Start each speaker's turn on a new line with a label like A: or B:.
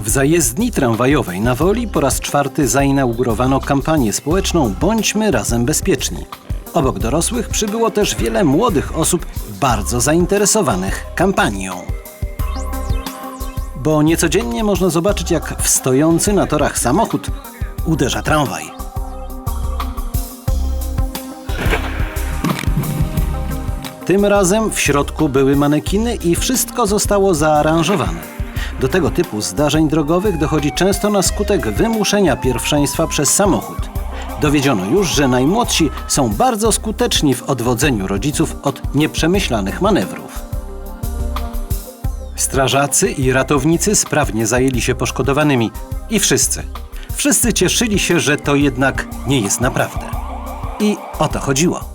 A: W zajezdni tramwajowej na Woli po raz czwarty zainaugurowano kampanię społeczną Bądźmy razem bezpieczni. Obok dorosłych przybyło też wiele młodych osób bardzo zainteresowanych kampanią. Bo niecodziennie można zobaczyć, jak w stojący na torach samochód uderza tramwaj. Tym razem w środku były manekiny i wszystko zostało zaaranżowane. Do tego typu zdarzeń drogowych dochodzi często na skutek wymuszenia pierwszeństwa przez samochód. Dowiedziono już, że najmłodsi są bardzo skuteczni w odwodzeniu rodziców od nieprzemyślanych manewrów. Strażacy i ratownicy sprawnie zajęli się poszkodowanymi i wszyscy. Wszyscy cieszyli się, że to jednak nie jest naprawdę. I o to chodziło.